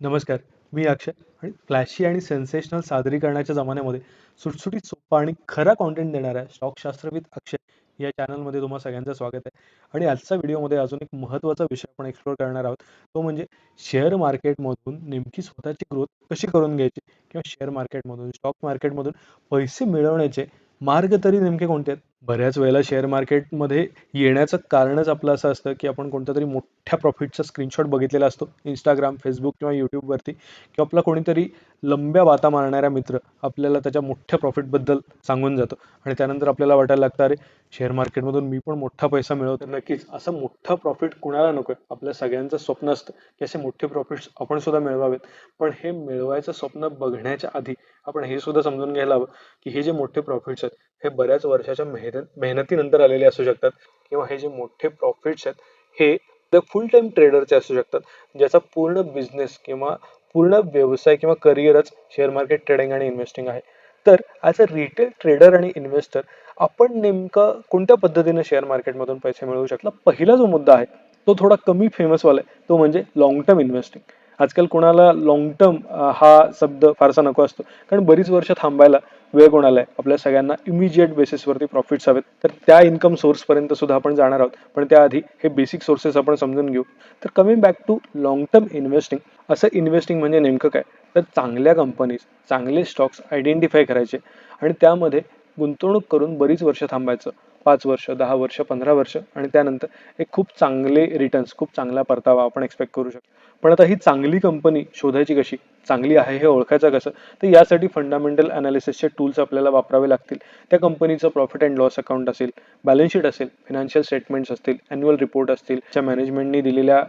नमस्कार मी अक्षय आणि फ्लॅशी आणि सेन्सेशनल सादरीकरणाच्या जमान्यामध्ये सुटसुटीत सोपा आणि खरा कॉन्टेंट देणाऱ्या स्टॉक शास्त्रविद अक्षय या चॅनलमध्ये तुम्हा सगळ्यांचं स्वागत आहे. आणि आजच्या व्हिडिओमध्ये अजून एक महत्त्वाचा विषय आपण एक्सप्लोर करणार आहोत. तो म्हणजे शेअर मार्केटमधून नेमकी स्वतःची ग्रोथ कशी करून घ्यायची किंवा शेअर मार्केटमधून स्टॉक मार्केटमधून पैसे मिळवण्याचे मार्ग तरी नेमके कोणते आहेत? बऱ्याच वेळेला शेअर मार्केटमध्ये येण्याचं कारणच आपलं असं असतं की आपण कोणत्या तरी मोठ्या प्रॉफिटचा स्क्रीनशॉट बघितलेला असतो. इंस्टाग्राम फेसबुक किंवा यूट्यूबवरती किंवा आपला कोणीतरी लंब्या वाता मारणारा मित्र आपल्याला त्याच्या मोठ्या प्रॉफिटबद्दल सांगून जातो. आणि त्यानंतर आपल्याला वाटायला लागतं अरे शेअर मार्केटमधून मी पण मोठा पैसा मिळवतो. नक्कीच असं मोठं प्रॉफिट कुणाला नको आहे? आपल्या सगळ्यांचं स्वप्न असतं की असे मोठे प्रॉफिट्स आपण सुद्धा मिळवावेत. पण हे मिळवायचं स्वप्न बघण्याच्या आधी आपण हे सुद्धा समजून घ्यायला हवं की हे जे मोठे प्रॉफिट्स आहेत हे बऱ्याच वर्षाच्या मेहनत मेहनतीनंतर आलेले असू शकतात किंवा हे जे मोठे प्रॉफिट्स आहेत हे फुल टाइम ट्रेडरचे असू शकतात ज्याचा पूर्ण बिझनेस किंवा पूर्ण व्यवसाय किंवा करिअरच शेअर मार्केट ट्रेडिंग आणि इन्व्हेस्टिंग आहे. तर ॲज अ रिटेल ट्रेडर आणि इन्व्हेस्टर आपण नेमकं कोणत्या पद्धतीने शेअर मार्केटमधून पैसे मिळवू शकला? पहिला जो मुद्दा आहे तो थोडा कमी फेमसवाला आहे तो म्हणजे लॉंग टर्म इन्व्हेस्टिंग आजकाल कोणाला लॉंग टर्म हा शब्द फारसा नको असतो. कारण बरीच वर्ष थांबायला वेळ कोणाला आहे? आपल्या सगळ्यांना इमिजिएट बेसिसवरती प्रॉफिट्स हवेत. तर त्या इन्कम सोर्सपर्यंत सुद्धा आपण जाणार आहोत. पण त्याआधी हे बेसिक सोर्सेस आपण समजून घेऊ. तर coming back to long term investing असं इन्व्हेस्टिंग म्हणजे नेमकं काय? तर चांगल्या कंपनीज चांगले स्टॉक्स आयडेंटिफाय करायचे. आणि त्यामध्ये गुंतवणूक करून बरीच वर्ष थांबायचं. पाच वर्ष दहा वर्ष पंधरा वर्ष आणि त्यानंतर एक खूप चांगले रिटर्न्स खूप चांगला परतावा आपण एक्सपेक्ट करू शकतो. पण आता ही चांगली कंपनी शोधायची कशी? चांगली आहे हे ओळखायचं कसं? तर यासाठी फंडामेंटल अनालिसिसचे टूल्स आपल्याला वापरावे लागतील. त्या कंपनीचं प्रॉफिट अँड लॉस अकाउंट असेल बॅलन्स शीट असेल फिनान्शियल स्टेटमेंट्स असतील अॅन्युअल रिपोर्ट असतील त्या मॅनेजमेंटनी दिलेल्या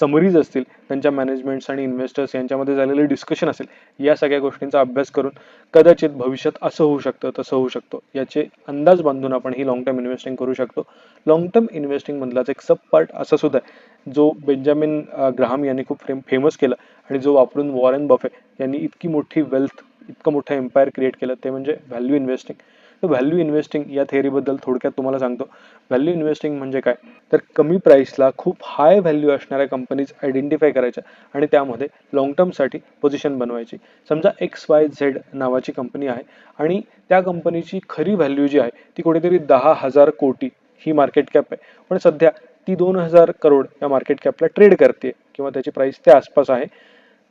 समरीज असतील त्यांच्या मॅनेजमेंट्स आणि इन्व्हेस्टर्स यांच्यामध्ये झालेले डिस्कशन असेल या सगळ्या गोष्टींचा अभ्यास करून कदाचित भविष्यात असं होऊ शकतं तसं होऊ शकतो. याचे अंदाज बांधून आपण ही लॉंग टर्म इन्व्हेस्टिंग करू शकतो. लॉंग टर्म इन्व्हेस्टिंग मधलाच एक सब पार्ट असा सुद्धा आहे जो बेंजामिन ग्राहम यांनी खूप फेमस केला आणि जो वापरून वॉरेन बफे यांनी इतकी मोठी वेल्थ इतकं मोठं एम्पायर क्रिएट केलं ते म्हणजे व्हॅल्यू इन्व्हेस्टिंग तर व्हॅल्यू इन्व्हेस्टिंग या थेअरीबद्दल थोडक्यात तुम्हाला सांगतो. व्हॅल्यू इन्व्हेस्टिंग म्हणजे काय? तर कमी प्राईसला खूप हाय व्हॅल्यू असणाऱ्या कंपनीज आयडेंटिफाय करायच्या आणि त्यामध्ये लॉंग टर्मसाठी पोझिशन बनवायची. समजा एक्स वाय झेड नावाची कंपनी आहे आणि त्या कंपनीची खरी व्हॅल्यू जी आहे ती कुठेतरी दहा हजार कोटी ही मार्केट कॅप आहे. पण सध्या ती दोन हजार करोड या मार्केट कॅपला ट्रेड करते किंवा त्याची प्राईस त्या आसपास आहे.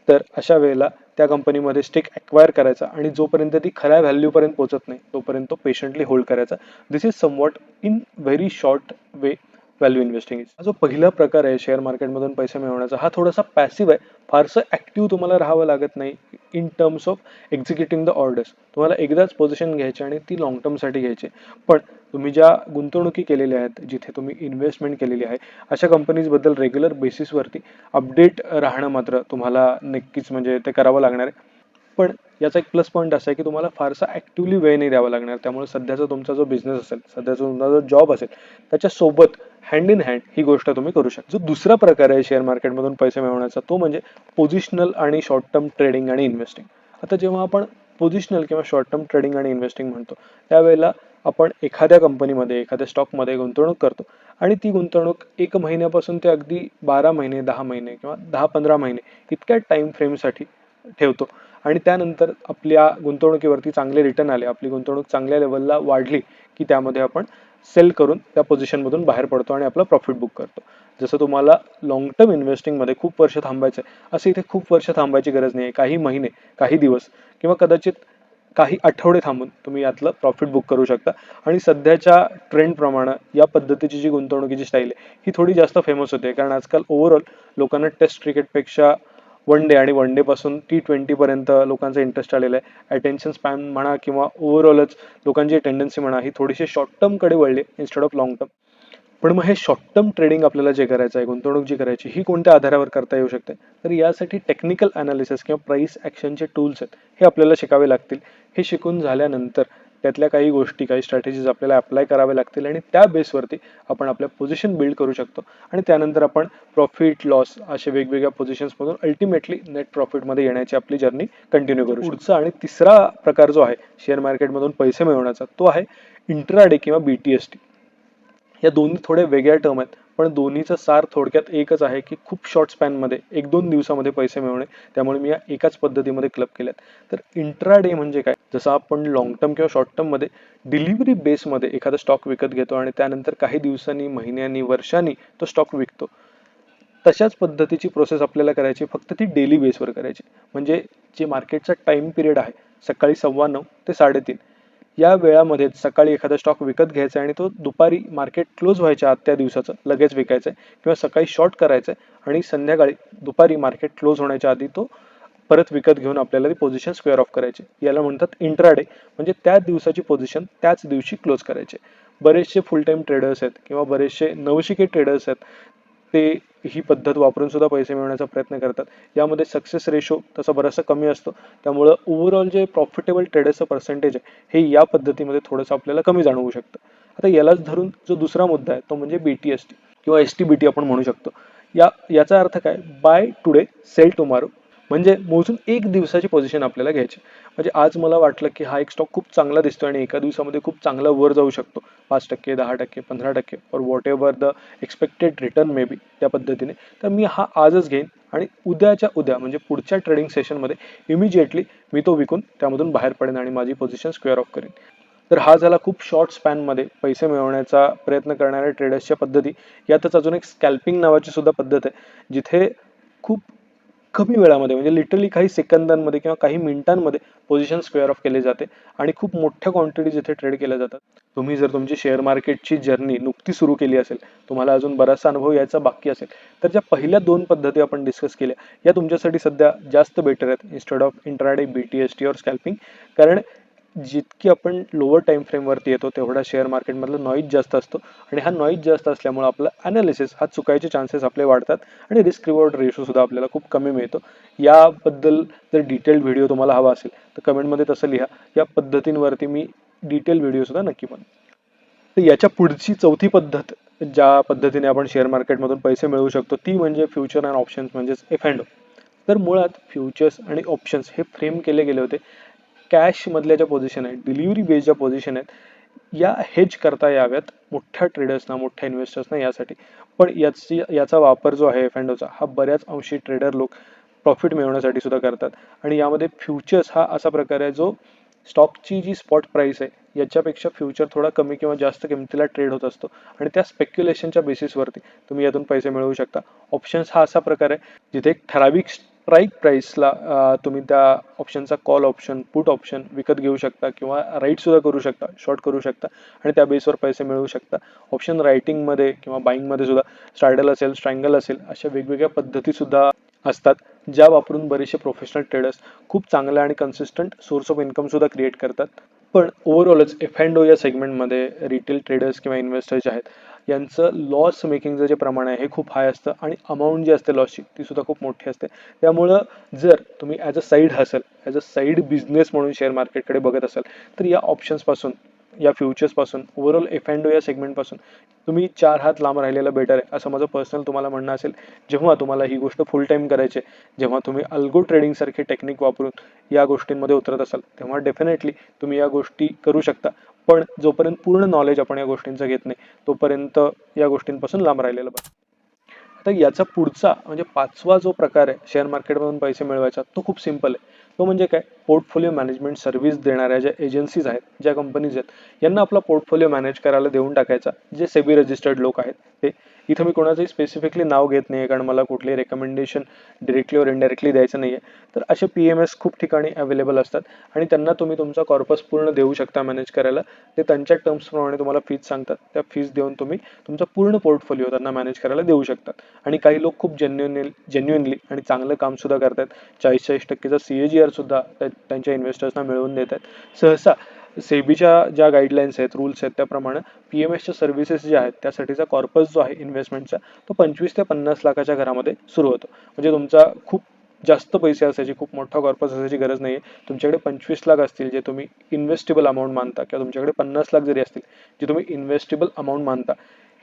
तर अशा वेळेला त्या कंपनीमध्ये स्टेक ॲक्वायर करायचा आणि जोपर्यंत ती खऱ्या व्हॅल्यूपर्यंत पोहोचत नाही तोपर्यंत तो पेशंटली होल्ड करायचा. This is somewhat in very short way value investing हा जो पहिला प्रकार आहे शेअर मार्केटमधून पैसे मिळवण्याचा हा थोडासा पॅसिव्ह आहे. फारसं ऍक्टिव्ह तुम्हाला राहावं लागत नाही in terms of executing the orders तुम्हाला एकदाच पोझिशन घ्यायची आणि ती लॉंग टर्मसाठी घ्यायची. पण तुम्ही ज्या गुंतवणुकी केलेल्या आहेत जिथे तुम्ही इन्व्हेस्टमेंट केलेली आहे अशा कंपनीजबद्दल रेग्युलर बेसिसवरती अपडेट राहणं मात्र तुम्हाला नक्कीच म्हणजे ते करावं लागणार आहे. पण याचा एक प्लस पॉईंट असा आहे की तुम्हाला फारसा ॲक्टिव्हली वेळ नाही द्यावा लागणार. त्यामुळे सध्याचा तुमचा जो बिझनेस असेल सध्याचा तुमचा जो जॉब असेल त्याच्यासोबत हँड इन हँड ही गोष्ट तुम्ही करू शकता. जो दुसरा प्रकार आहे शेअर मार्केटमधून पैसे मिळवण्याचा तो म्हणजे पोझिशनल आणि शॉर्ट टर्म ट्रेडिंग आणि इन्व्हेस्टिंग आता जेव्हा आपण पोझिशनल किंवा शॉर्ट टर्म ट्रेडिंग आणि इन्व्हेस्टिंग म्हणतो त्यावेळेला आपण एखाद्या कंपनीमध्ये एखाद्या स्टॉकमध्ये गुंतवणूक करतो. आणि ती गुंतवणूक एक महिन्यापासून ते अगदी बारा महिने दहा महिने किंवा दहा पंधरा महिने इतक्या टाइम फ्रेमसाठी ठेवतो. आणि त्यानंतर आपल्या गुंतवणुकीवरती चांगले रिटर्न आले आपली गुंतवणूक चांगल्या लेवलला वाढली की त्यामध्ये आपण सेल करून त्या पोझिशनमधून बाहेर पडतो आणि आपला प्रॉफिट बुक करतो. जसं तुम्हाला लॉंग टर्म इन्व्हेस्टिंगमध्ये खूप वर्ष थांबायचं आहे असं इथे खूप वर्ष थांबायची गरज नाही आहे काही महिने काही दिवस किंवा कदाचित काही आठवडे थांबून तुम्ही यातलं प्रॉफिट बुक करू शकता. आणि सध्याच्या ट्रेंडप्रमाणे या पद्धतीची जी गुंतवणुकीची स्टाईल आहे ही थोडी जास्त फेमस होते. कारण आजकाल ओव्हरऑल लोकांना टेस्ट क्रिकेटपेक्षा वन डे आणि वन डेपासून टी ट्वेंटीपर्यंत लोकांचा इंटरेस्ट आलेला आहे. अटेन्शन स्पॅन म्हणा किंवा ओव्हरऑलच लोकांची टेंडन्सी म्हणा ही थोडीशी शॉर्ट टर्मकडे वळली इन्स्टेड ऑफ लॉंग टर्म पण मग हे शॉर्ट टर्म ट्रेडिंग आपल्याला जे करायचं आहे गुंतवणूक जी करायची ही कोणत्या आधारावर करता येऊ शकते? तर यासाठी टेक्निकल अनालिसिस किंवा प्राईस ॲक्शनचे टूल्स आहेत हे आपल्याला शिकावे लागतील. हे शिकून झाल्यानंतर त्यातल्या काही गोष्टी काही स्ट्रॅटेजीज आपल्याला अप्लाय करावे लागतील आणि त्या बेसवरती आपण आपल्या पोझिशन बिल्ड करू शकतो. आणि त्यानंतर आपण प्रॉफिट लॉस असे वेगवेगळ्या पोझिशन्समधून अल्टिमेटली नेट प्रॉफिटमध्ये येण्याची आपली जर्नी कंटिन्यू करू पुढचा आणि तिसरा प्रकार जो आहे शेअर मार्केटमधून पैसे मिळवण्याचा तो आहे इंट्राडे किंवा बी टी एस टी या दोन्ही थोड्या वेगळ्या टर्म आहेत. पण दोन्हीचं सार थोडक्यात एकच आहे की खूप शॉर्ट स्पॅनमध्ये एक दोन दिवसामध्ये पैसे मिळवणे त्यामुळे मी या एकाच पद्धतीमध्ये क्लब केल्यात. तर इंट्रा डे म्हणजे काय? जसं आपण लॉंग टर्म किंवा शॉर्ट टर्ममध्ये डिलिव्हरी बेसमध्ये एखादा स्टॉक विकत घेतो आणि त्यानंतर काही दिवसांनी महिन्यांनी वर्षांनी तो स्टॉक विकतो. तशाच पद्धतीची प्रोसेस आपल्याला करायची फक्त ती डेली बेसवर करायची. म्हणजे जे मार्केटचा टाइम पिरियड आहे सकाळी सव्वा नऊ ते साडेतीन. या वेळामध्ये सकाळी एखादा स्टॉक विकत घ्यायचा आणि तो दुपारी मार्केट क्लोज व्हायच्या आत त्या दिवसाचं लगेच विकायचं आहे किंवा सकाळी शॉर्ट करायचं आहे आणि संध्याकाळी दुपारी मार्केट क्लोज होण्याच्या आधी तो परत विकत घेऊन आपल्याला ती पोझिशन स्क्वेअर ऑफ करायची याला म्हणतात इंट्राडे म्हणजे त्या दिवसाची पोझिशन त्याच दिवशी क्लोज करायचे बरेचसे फुल टाईम ट्रेडर्स आहेत किंवा बरेचसे नवशिके ट्रेडर्स आहेत. ते ही पद्धत वापरून सुद्धा पैसे मिळवण्याचा प्रयत्न करतात. यामध्ये सक्सेस रेशो तसा बराचसा कमी असतो. त्यामुळं ओव्हरऑल जे प्रॉफिटेबल ट्रेडरचं पर्सेंटेज आहे हे या पद्धतीमध्ये थोडंसं आपल्याला कमी जाणवू शकतं. आता यालाच धरून जो दुसरा मुद्दा आहे तो म्हणजे बी टी एस टी किंवा एस टी बी टी आपण म्हणू शकतो. या याचा अर्थ काय? बाय टुडे सेल टुमारो म्हणजे मोजून एक दिवसाची पोझिशन आपल्याला घ्यायची. म्हणजे आज मला वाटलं की हा एक स्टॉक खूप चांगला दिसतो आणि एका दिवसामध्ये खूप चांगला वर जाऊ शकतो. पाच टक्के दहा टक्के पंधरा टक्के और whatever the expected return may be त्या पद्धतीने. तर मी हा आजच घेईन आणि उद्याच्या उद्या म्हणजे पुढच्या ट्रेडिंग सेशनमध्ये इमिजिएटली मी तो विकून त्यामधून बाहेर पडेन आणि माझी पोझिशन स्क्वेअर ऑफ करेन. तर हा झाला खूप शॉर्ट स्पॅनमध्ये पैसे मिळवण्याचा प्रयत्न करणाऱ्या ट्रेडर्सच्या पद्धती. यातच अजून एक स्कॅल्पिंग नावाची सुद्धा पद्धत आहे जिथे खूप कमी वेळामध्ये म्हणजे लिटरली काही सेकंदांमध्ये किंवा काही मिनिटांमध्ये पोझिशन स्क्वेअर ऑफ केले जाते आणि खूप मोठ्या क्वांटिटीज इथे ट्रेड केल्या जातात. तुम्ही जर तुमची शेअर मार्केटची जर्नी नुकती सुरू केली असेल तुम्हाला अजून बराचसा अनुभव यायचा बाकी असेल तर ज्या पहिल्या दोन पद्धती आपण डिस्कस केल्या या तुमच्यासाठी सध्या जास्त बेटर आहेत instead of intraday B T S T और स्कॅल्पिंग कारण जितकी आपण लोअर टाइम फ्रेमवरती येतो तेवढा शेअर मार्केटमधला नॉईज जास्त असतो. आणि हा नॉईज जास्त असल्यामुळे आपला अनालिसिस हा चुकायचे चान्सेस आपले वाढतात आणि रिस्क रिवॉर्ड रेशो सुद्धा आपल्याला खूप कमी मिळतो. याबद्दल जर डिटेल्ड व्हिडिओ तुम्हाला हवा असेल तर कमेंटमध्ये तसं लिहा. या पद्धतींवरती मी डिटेल व्हिडिओ सुद्धा नक्की बनवतो तर याच्या पुढची चौथी पद्धत ज्या पद्धतीने आपण शेअर मार्केटमधून पैसे मिळवू शकतो ती म्हणजे फ्युचर अँड ऑप्शन्स म्हणजेच एफ अँड तर मुळात फ्युचर्स आणि ऑप्शन्स हे फ्रेम केले गेले होते. कॅश मधल्या ज्या पोझिशन आहेत डिलिव्हरी बेस ज्या पोझिशन आहेत या हेज करता याव्यात मोठ्या ट्रेडर्सना मोठ्या इन्व्हेस्टर्सना यासाठी. पण याची याचा वापर जो आहे एफ अँडोचा हा बऱ्याच अंशी ट्रेडर लोक प्रॉफिट मिळवण्यासाठी सुद्धा करतात. आणि यामध्ये फ्युचर्स हा असा प्रकार आहे जो स्टॉकची जी स्पॉट प्राईस आहे याच्यापेक्षा फ्युचर थोडा कमी किंवा जास्त किमतीला ट्रेड होत असतो. आणि त्या स्पेक्युलेशनच्या बेसिसवरती तुम्ही यातून पैसे मिळवू शकता. ऑप्शन्स हा असा प्रकार आहे जिथे एक ठराविक राईट प्राईसला तुम्ही त्या ऑप्शनचा कॉल ऑप्शन पुट ऑप्शन विकत घेऊ शकता किंवा राईट सुद्धा करू शकता शॉर्ट करू शकता आणि त्या बेसवर पैसे मिळवू शकता. ऑप्शन रायटिंगमध्ये किंवा बाईंगमध्ये सुद्धा स्ट्रायडल असेल स्ट्रँगल असेल अशा वेगवेगळ्या पद्धती सुद्धा असतात ज्या वापरून बरेचसे प्रोफेशनल ट्रेडर्स खूप चांगला आणि कन्सिस्टंट सोर्स ऑफ इन्कम सुद्धा क्रिएट करतात. पण ओव्हरऑलच एफ अँड ओ या सेगमेंटमध्ये रिटेल ट्रेडर्स किंवा इन्व्हेस्टर्स जे आहेत यांचं लॉस मेकिंगचं जे प्रमाण आहे हे खूप हाय असतं आणि अमाऊंट जी असते लॉसची ती सुद्धा खूप मोठी असते. त्यामुळं जर तुम्ही as a side hustle as a side business म्हणून शेअर मार्केटकडे बघत असाल तर या ऑप्शन्सपासून या फ्युचर्सपासून ओव्हरऑल एफ अँड या सेगमेंटपासून तुम्ही चार हात लांब राहिलेलं बेटर आहे असं माझं पर्सनल तुम्हाला म्हणणं असेल. जेव्हा तुम्हाला ही गोष्ट फुल टाईम करायची जेव्हा तुम्ही अल्गो ट्रेडिंगसारखे टेक्निक वापरून या गोष्टींमध्ये उतरत असाल तेव्हा डेफिनेटली तुम्ही या गोष्टी करू शकता. पण जोपर्यंत पूर्ण नॉलेज आपण या गोष्टींचं घेत नाही तोपर्यंत या गोष्टींपासून लांब राहिलेलं बरं. आता याचा पुढचा म्हणजे पाचवा जो प्रकार आहे शेअर मार्केटमधून पैसे मिळवायचा तो खूप सिंपल आहे. तो म्हणजे काय? पोर्टफोलिओ मॅनेजमेंट सर्व्हिस देणाऱ्या ज्या एजन्सीज आहेत ज्या कंपनीज आहेत यांना आपला पोर्टफोलिओ मॅनेज करायला देऊन टाकायचा. जे सेबी रजिस्टर्ड लोक आहेत ते. इथं मी कोणाचंही स्पेसिफिकली नाव घेत नाही कारण मला कुठली रेकमेंडेशन डिरेक्टली और इनडायरेक्टली द्यायचं नाही आहे तर असे पी एम एस खूप ठिकाणी अवेलेबल असतात. आणि त्यांना तुम्ही तुमचा कॉर्पस पूर्ण देऊ शकता मॅनेज करायला. ते त्यांच्या टर्म्सप्रमाणे तुम्हाला फीज सांगतात. त्या फीज देऊन तुम्ही तुमचा पूर्ण पोर्टफोलिओ त्यांना मॅनेज करायला देऊ शकतात. आणि काही लोक खूप जेन्युअनली जेन्युनली आणि चांगलं काम सुद्धा करतात चाळीस चाळीस टक्केचा सी ए जी शेअरसुद्धा त्यांच्या इन्व्हेस्टर्सना मिळवून देत आहेत. सहसा सेबीच्या ज्या गाईडलाईन्स आहेत रूल्स आहेत त्याप्रमाणे पी एम एसच्या सर्व्हिसेस ज्या आहेत त्यासाठीचा कॉर्पस जो आहे इन्व्हेस्टमेंटचा तो पंचवीस ते पन्नास लाखाच्या घरामध्ये सुरू होतो. म्हणजे तुमचा खूप जास्त पैसे असायचे खूप मोठा कॉर्पस असायची गरज नाही आहे तुमच्याकडे पंचवीस लाख असतील जे तुम्ही इन्व्हेस्टेबल अमाऊंट मानता किंवा तुमच्याकडे पन्नास लाख जरी असतील जे तुम्ही इन्व्हेस्टेबल अमाऊंट मानता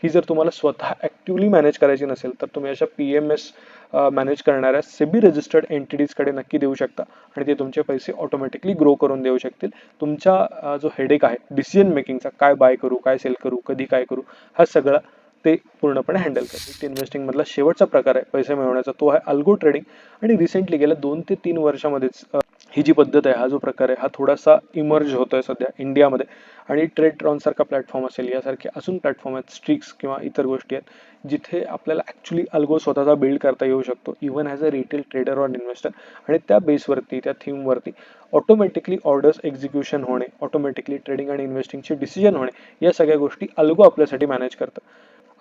ही जर तुम्हाला स्वतः ॲक्टिवली मॅनेज करायची नसेल तर तुम्ही अशा पी एम एस मॅनेज करणाऱ्या सेबी रजिस्टर्ड एंटिटीजकडे नक्की देऊ शकता. आणि ते तुमचे पैसे ऑटोमॅटिकली ग्रो करून देऊ शकतील. तुमचा जो हेडेक आहे डिसिजन मेकिंगचा काय बाय करू काय सेल करू कधी काय करू हा सगळा ते पूर्णपणे हँडल करते इन्व्हेस्टिंग मधला शेवटचा प्रकार आहे पैसे मिळवण्याचा. तो आहे अल्गो ट्रेडिंग आणि रिसेंटली गेल्या दोन ते तीन वर्षामध्येच ही जी पद्धत आहे हा जो प्रकार आहे हा थोडासा इमर्ज होतोय सध्या इंडियामध्ये. आणि ट्रेड ट्रॉन सारखा प्लॅटफॉर्म असेल यासारखे अजून प्लॅटफॉर्म आहेत स्ट्रिक्स किंवा इतर गोष्टी आहेत जिथे आपल्याला ॲक्च्युली अल्गो स्वतःचा बिल्ड करता येऊ शकतो even as a retail trader or investor आणि त्या बेसवरती त्या थीमवरती ऑटोमॅटिकली ऑर्डर्स एक्झिक्युशन होणे ऑटोमॅटिकली ट्रेडिंग आणि इन्व्हेस्टिंगचे डिसिजन होणे या सगळ्या गोष्टी अल्गो आपल्यासाठी मॅनेज करतं.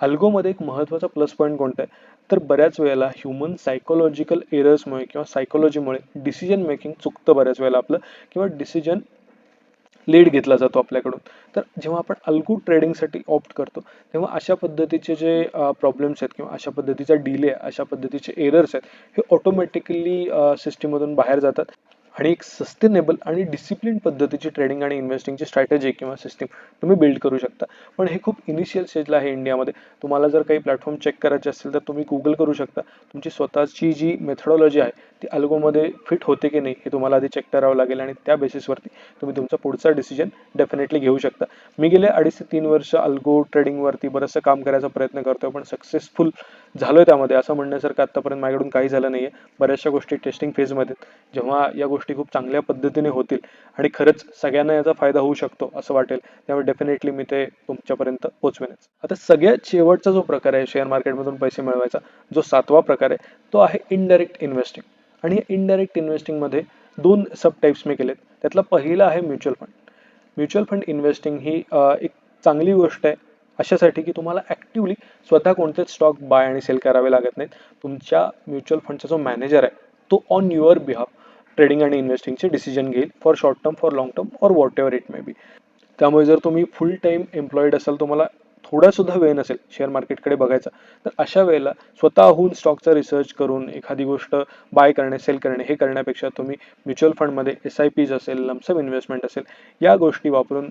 अल्गोमध्ये एक महत्त्वाचा प्लस पॉईंट कोणता आहे? तर बऱ्याच वेळेला ह्युमन सायकोलॉजिकल एरर्समुळे किंवा सायकोलॉजीमुळे डिसिजन मेकिंग चुकतं बऱ्याच वेळेला आपलं किंवा डिसिजन लीड घेतला जातो आपल्याकडून. तर जेव्हा आपण अल्गो ट्रेडिंगसाठी ऑप्ट करतो तेव्हा अशा पद्धतीचे जे प्रॉब्लेम्स आहेत किंवा अशा पद्धतीचा डिले अशा पद्धतीचे एरर्स आहेत हे ऑटोमॅटिकली सिस्टीममधून बाहेर जातात. आणि एक सस्टेनेबल आणि डिसिप्लिन पद्धतीची ट्रेडिंग आणि इन्व्हेस्टिंगची स्ट्रॅटेजी किंवा सिस्टीम तुम्ही बिल्ड करू शकता. पण हे खूप इनिशियल स्टेजला आहे इंडियामध्ये. तुम्हाला जर काही प्लॅटफॉर्म चेक करायचे असेल तर तुम्ही गुगल करू शकता. तुमची स्वतःची जी मेथडॉलॉजी आहे ती अल्गोमध्ये फिट होते की नाही हे तुम्हाला आधी चेक करावं लागेल आणि त्या बेसिसवरती तुम्ही तुमचा पुढचा डिसिजन डेफिनेटली घेऊ शकता. मी गेले अडीच ते तीन वर्ष अल्गो ट्रेडिंगवरती बरंचसं काम करायचा प्रयत्न करतोय पण सक्सेसफुल झालोय त्यामध्ये. असं म्हणण्यासारखं आतापर्यंत माझ्याकडून काही झालं नाही आहे बऱ्याचशा गोष्टी टेस्टिंग फेजमध्ये आहेत. जेव्हा या गोष्टी खूप चांगल्या पद्धतीने होतील आणि खरंच सगळ्यांना याचा फायदा होऊ शकतो असं वाटेल. त्यामुळे डेफिनेटली मी ते तुमच्यापर्यंत पोहोचवेनच आता सगळ्यात शेवटचा जो प्रकार आहे शेअर मार्केटमधून पैसे मिळवायचा जो सातवा प्रकार आहे तो आहे इनडायरेक्ट इन्व्हेस्टिंग आणि या इनडायरेक्ट इन्व्हेस्टिंगमध्ये दोन सब टाईप्स मी केलेत. त्यातला पहिला आहे mutual fund mutual fund investing ही एक चांगली गोष्ट आहे अशासाठी की तुम्हाला ॲक्टिवली स्वतः कोणतेच स्टॉक बाय आणि सेल करावे लागत नाहीत. तुमच्या म्युच्युअल फंडचा जो मॅनेजर आहे तो ऑन युअर बिहाफ ट्रेडिंग आणि इन्व्हेस्टिंगचे डिसिजन घेईल for short term for long term और whatever it may be त्यामुळे जर तुम्ही फुल टाईम एम्प्लॉईड असाल तुम्हाला थोडासुद्धा वेळ नसेल शेअर मार्केटकडे बघायचा तर अशा वेळेला स्वतःहून स्टॉकचा रिसर्च करून एखादी गोष्ट बाय करणे सेल करणे हे करण्यापेक्षा तुम्ही म्युच्युअल फंडमध्ये एस आय पीज असेल लमसम इन्व्हेस्टमेंट असेल या गोष्टी वापरून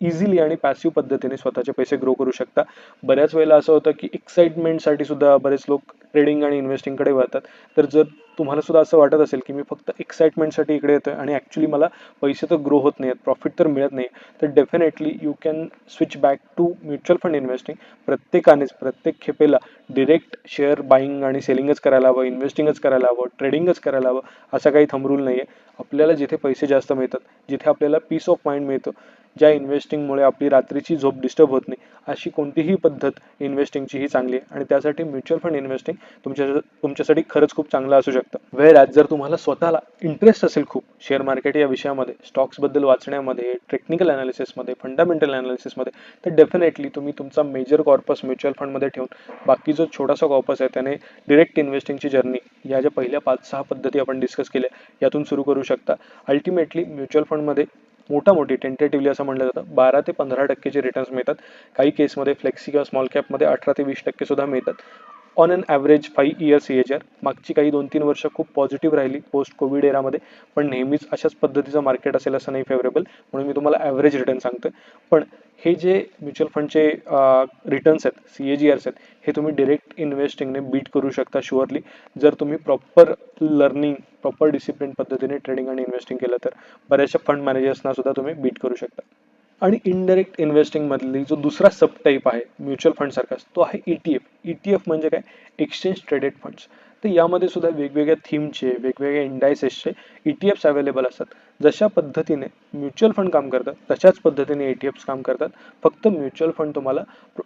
इझिली आणि पॅसिव्ह पद्धतीने स्वतःचे पैसे ग्रो करू शकता. बऱ्याच वेळेला असं होतं की एक्साइटमेंटसाठी सुद्धा बरेच लोक ट्रेडिंग आणि इन्व्हेस्टिंगकडे वळतात. तर जर तुम्हाला सुद्धा असं वाटत असेल की मी फक्त एक्साइटमेंटसाठी इकडे येतोय आणि ॲक्च्युली मला पैसे तर ग्रो होत नाहीत प्रॉफिट तर मिळत नाही तर definitely you can switch back to mutual fund investing प्रत्येकानेच प्रत्येक खेपेला डिरेक्ट शेअर बाईंग आणि सेलिंगच करायला हवं इन्व्हेस्टिंगच करायला हवं ट्रेडिंगच करायला हवं असा काही थंबरूल नाही आहे आपल्याला जिथे पैसे जास्त मिळतात जिथे आपल्याला पीस ऑफ माइंड मिळतो ज्या इन्व्हेस्टिंगमुळे आपली रात्रीची झोप डिस्टर्ब होत नाही अशी कोणतीही पद्धत इन्व्हेस्टिंगची ही चांगली आहे. आणि त्यासाठी म्युच्युअल फंड इन्व्हेस्टिंग तुमच्या तुमच्यासाठी खरंच खूप चांगलं असू शकतं. वेळ आज जर तुम्हाला स्वतःला इंटरेस्ट असेल खूप शेअर मार्केट या विषयामध्ये स्टॉक्सबद्दल वाचण्यामध्ये टेक्निकल अनालिसिसमध्ये फंडामेंटल अनालिसिसमध्ये तर डेफिनेटली तुम्ही तुमचा मेजर कॉर्पस म्युच्युअल फंडमध्ये ठेवून बाकी जो छोटासा कॉर्पस आहे त्याने डिरेक्ट इन्व्हेस्टिंगची जर्नी या ज्या पहिल्या पाच सहा पद्धती आपण डिस्कस केल्या यातून सुरू करू शकता. अल्टिमेटली म्युच्युअल फंडमध्ये मोठा मोठी टेंटेटिव्हली असं म्हटलं जातं बारा ते पंधरा टक्केचे रिटर्न्स मिळतात. काही केसमध्ये फ्लेक्सी किंवा स्मॉल कॅपमध्ये अठरा ते वीस टक्के सुद्धा मिळतात. On an average five years age are मागची काही दोन तीन वर्ष खूप पॉझिटिव्ह राहिली पोस्ट कोविड एरामध्ये पण नेहमीच अशाच पद्धतीचं मार्केट असेल असं नाही फेवरेबल म्हणून मी तुम्हाला ॲव्हरेज रिटर्न सांगतो पण हे जे म्युच्युअल फंडचे रिटर्न्स आहेत सी ए जी आर्स आहेत हे तुम्ही डिरेक्ट इन्व्हेस्टिंगने बीट करू शकता शुअरली जर तुम्ही प्रॉपर लर्निंग प्रॉपर डिसिप्लिन पद्धतीने ट्रेडिंग आणि इन्व्हेस्टिंग केलं तर बऱ्याचशा फंड मॅनेजर्सना सुद्धा तुम्ही बीट करू शकता. आणि इनडायरेक्ट इन्व्हेस्टिंग मधली जो दुसरा सब टाईप आहे म्युच्युअल फंड सारखाच तो आहे ईटीएफ ईटीएफ म्हणजे काय? एक्सचेंज ट्रेडेड फंड्स तर यामध्ये सुद्धा वेगवेगळ्या थीमचे वेगवेगळ्या इंडायसेसचे ई टी अवेलेबल असतात. जशा पद्धतीने म्युच्युअल फंड काम करतात तशाच पद्धतीने ए टी एफ्स काम करतात. फक्त म्युच्युअल फंड तुम्हाला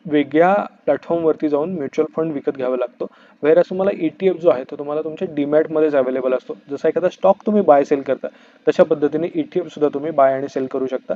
वेगळ्या प्लॅटफॉर्मवरती जाऊन म्युच्युअल फंड विकत घ्यावा लागतो. वेर तुम्हाला ए टी एफ जो आहे तो तुम्हाला तुमच्या डीमॅटमध्येच अवेलेबल असतो. जसा एखादा स्टॉक तुम्ही बाय सेल करता तशा पद्धतीने ई टी एफ सुद्धा तुम्ही बाय आणि सेल करू शकता.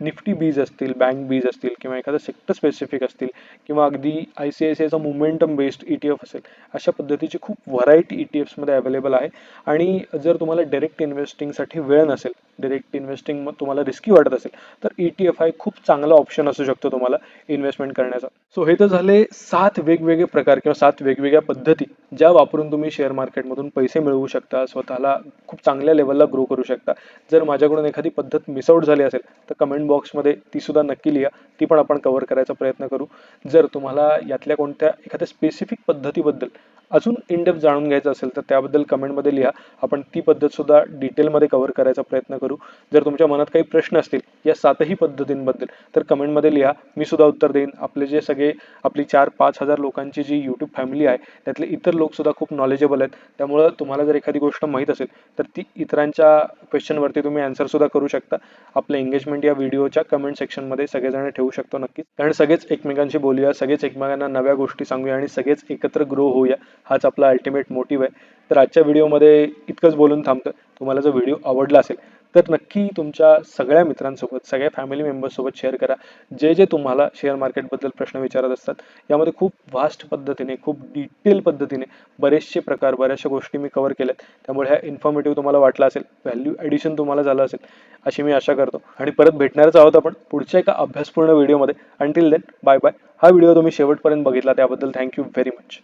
निफ्टी बीज असतील बँक बीज असतील किंवा एखादा सेक्टर स्पेसिफिक असतील किंवा अगदी आय सी आय सी आयचा momentum based E T F असेल अशा पद्धतीची खूप व्हरायटी ई टी एफ्समध्ये अवेलेबल आहे. आणि जर तुम्हाला डायरेक्ट इन्व्हेस्टिंगसाठी वेळ नसेल डिरेक्ट इन्व्हेस्टिंग मग तुम्हाला रिस्की वाटत असेल. तर ई टी एफ हा खूप चांगला ऑप्शन असू शकतो तुम्हाला इन्व्हेस्टमेंट करण्याचा. सो हे तर झाले सात वेगवेगळे प्रकार किंवा सात वेगवेगळ्या पद्धती ज्या वापरून तुम्ही शेअर मार्केटमधून पैसे मिळवू शकता स्वतःला खूप चांगल्या लेवलला ग्रो करू शकता. जर माझ्याकडून एखादी पद्धत मिसआउट झाली असेल तर कमेंट बॉक्समध्ये ती सुद्धा नक्की लिहा. ती पण आपण कव्हर करायचा प्रयत्न करू. जर तुम्हाला यातल्या कोणत्या एखाद्या स्पेसिफिक पद्धतीबद्दल अजून इनडेप जाणून घ्यायचं असेल तर त्याबद्दल कमेंटमध्ये लिहा. आपण ती पद्धत सुद्धा डिटेलमध्ये कव्हर करायचा प्रयत्न करू. जर तुमच्या मनात काही प्रश्न असतील या सातही पद्धतींबद्दल तर कमेंटमध्ये लिहा. मी सुद्धा उत्तर देईन. आपले जे सगळे आपली चार पाच हजार लोकांची जी यूट्यूब फॅमिली आहे त्यातले इतर लोक सुद्धा खूप नॉलेजेबल आहेत. त्यामुळं तुम्हाला जर एखादी गोष्ट माहीत असेल तर ती इतरांच्या क्वेश्चनवरती तुम्ही आन्सरसुद्धा करू शकता. आपलं एंगेजमेंट या व्हिडिओच्या कमेंट सेक्शनमध्ये सगळेजण ठेवू शकतो नक्कीच. कारण सगळेच एकमेकांशी बोलूया सगळेच एकमेकांना नव्या गोष्टी सांगूया आणि सगळेच एकत्र ग्रो होऊया. हाच आपला अल्टिमेट मोटिव्ह आहे. तर आजच्या व्हिडिओमध्ये इतकंच बोलून थांबतं. तुम्हाला जर व्हिडिओ आवडला असेल तर नक्की तुमच्या सगळ्या मित्रांसोबत सगळ्या फॅमिली मेंबर्ससोबत शेअर करा. जे जे तुम्हाला शेअर मार्केटबद्दल प्रश्न विचारत असतात यामध्ये खूप व्हास्ट पद्धतीने खूप डिटेल पद्धतीने बरेचसे प्रकार बऱ्याचशा गोष्टी मी कव्हर केल्यात. त्यामुळे ह्या इन्फॉर्मेटिव्ह तुम्हाला वाटला असेल व्हॅल्यू ॲडिशन तुम्हाला झालं असेल अशी मी आशा करतो. आणि परत भेटणारच आहोत आपण पुढच्या एका अभ्यासपूर्ण व्हिडिओमध्ये अंटिल देन बाय बाय हा व्हिडिओ तुम्ही शेवटपर्यंत बघितला त्याबद्दल थँक्यू व्हेरी मच